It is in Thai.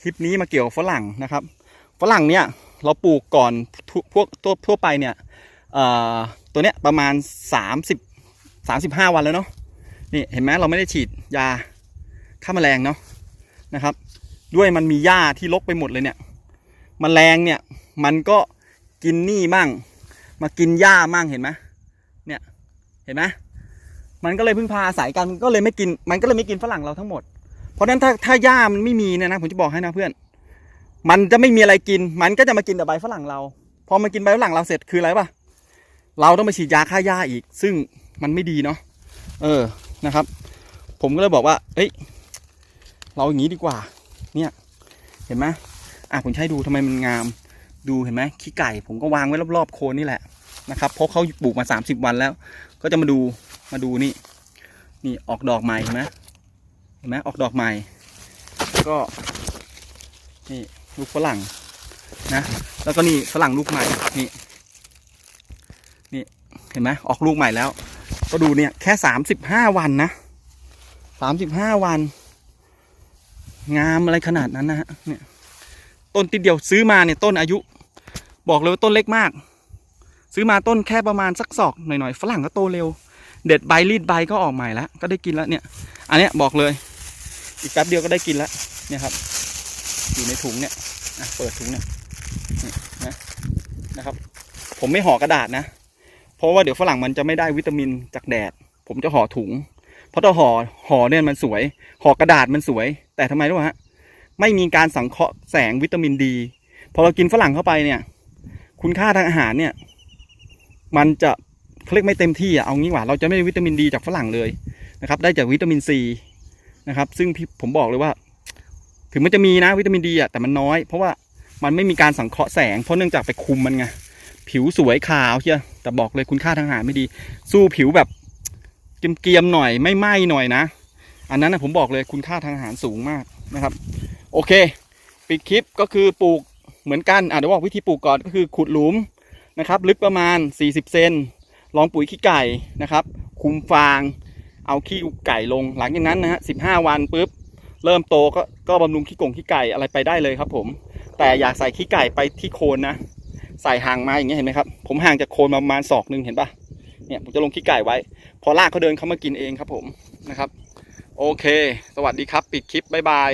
คลิปนี้มาเกี่ยวกับฝรั่งนะครับ ฝรั่งเนี่ยเราปลูกก่อนพวกตัวทั่วไปเนี่ยตัวเนี้ยประมาณ 30 35 วันแล้วเนาะนี่เห็นไหมเราไม่ได้ฉีดยาฆ่าแมลงเนาะนะครับ ด้วยมันมีหญ้าที่รกไปหมดเลยเนี่ยมแมลงเนี่ยมันก็กินนี่มั่ง มากินหญ้ามั่งเห็นไหมเนี่ยเห็นไหมมันก็เลยพึ่งพาอาศัยกันก็เลยไม่กิน มันก็เลยไม่กินฝรั่งเราทั้งหมด ราะฉะนั้นถ้าถ้าหญ้ามันไม่มีเนี่ยนะผมจะบอกให้นะเพื่อน มันจะไม่มีอะไรกิน มันก็จะมากินแต่ใบฝรั่งเรา พอมันกินใบฝรั่งเราเสร็จคืออะไรปะเราต้องไปฉีดยาฆ่าหญ้าอีก ซึ่งมันไม่ดีเนาะเออนะครับ ผมก็เลยบอกว่า เอ้ย เราอย่างนี้ดีกว่า เนี่ยเห็นไหมอะผมใช้ดูทำไมมันงาม ดูเห็นไหมขี้ไก่ ผมก็วางไว้รอบๆโคนนี่แหละนะครับเพราะเขาปลูกมา 30 วันแล้ว ก็จะมาดูมาดูนี่ นี่ออกดอกใหม่เห็นไหม เห็นไหมออกดอกใหม่ ก็ นี่ลูกฝรั่งนะ แล้วก็นี่ฝรั่งลูกใหม่ นี่ นี่เห็นไหมออกลูกใหม่แล้ว ก็ดูเนี่ยแค่สามสิบห้าวันนะสามสิบห้าวัน งามอะไรขนาดนั้นนะฮะเนี่ยต้นติดเดียวซื้อมาเนี่ยต้นอายุ บอกเลยว่าต้นเล็กมาก ซื้อมาต้นแค่ประมาณสักศอกหน่อยๆฝรั่งก็โตเร็ว เด็ดใบรีดใบก็ออกใหม่แล้ว ก็ได้กินแล้วเนี่ย อันเนี้ยบอกเลย อีกแป๊บเดียวก็ได้กินแล้วเนี่ยครับ อยู่ในถุงเนี่ยเปิดถุงเนี่ยนะนะครับ ผมไม่ห่อกระดาษนะ เพราะว่าเดี๋ยวฝรั่งมันจะไม่ได้วิตามินจากแดด ผมจะห่อถุง เพราะถ้าห่อห่อเนี่ยมันสวย ห่อกระดาษมันสวย แต่ทำไมรู้ฮะไม่มีการสังเคราะห์แสงวิตามินดีพอเรากินฝรั่งเข้าไปเนี่ย คุณค่าทางอาหารเนี่ย มันจะเขาเรียกไม่เต็มที่อะเอางี้ว่าเราจะไม่ได้วิตามินดีจากฝรั่งเลยนะครับ ได้จากวิตามินซี นะครับ ซึ่งพี่ผมบอกเลยว่า ถึงมันจะมีนะวิตามินดีอะแต่มันน้อย เพราะว่ามันไม่มีการสังเคราะห์แสง เพราะเนื่องจากไปคุมมันไงผิวสวยขาวเชียแต่บอกเลยคุณค่าทางอาหารไม่ดี สู้ผิวแบบเกียมๆหน่อยไม่ไหม้หน่อยนะ อันนั้นนะผมบอกเลยคุณค่าทางอาหารสูงมากนะครับ โอเค ปิดคลิปก็คือปลูกเหมือนกันอะเดี๋ยวบอกวิธีปลูกก่อนก็คือขุดหลุมนะครับ ลึกประมาณ 40 เซนลองปุ๋ยขี้ไก่นะครับ คุมฟาง เอาขี้ไก่ลงหลังจากนั้นนะฮะสิบห้าวันปุ๊บเริ่มโตก็ก็บำรุงขี้กงขี้ไก่อะไรไปได้เลยครับ ผม แต่อยากใส่ขี้ไก่ไปที่โคนนะใส่ห่างมาอย่างเงี้ยเห็นไหมครับผมห่างจากโคนประมาณศอกหนึ่งเห็นปะเนี่ยผมจะลงขี้ไก่ไว้ พอลากเขาเดินเขามากินเองครับผมนะครับ โอเค สวัสดีครับ ปิดคลิปบ๊ายบาย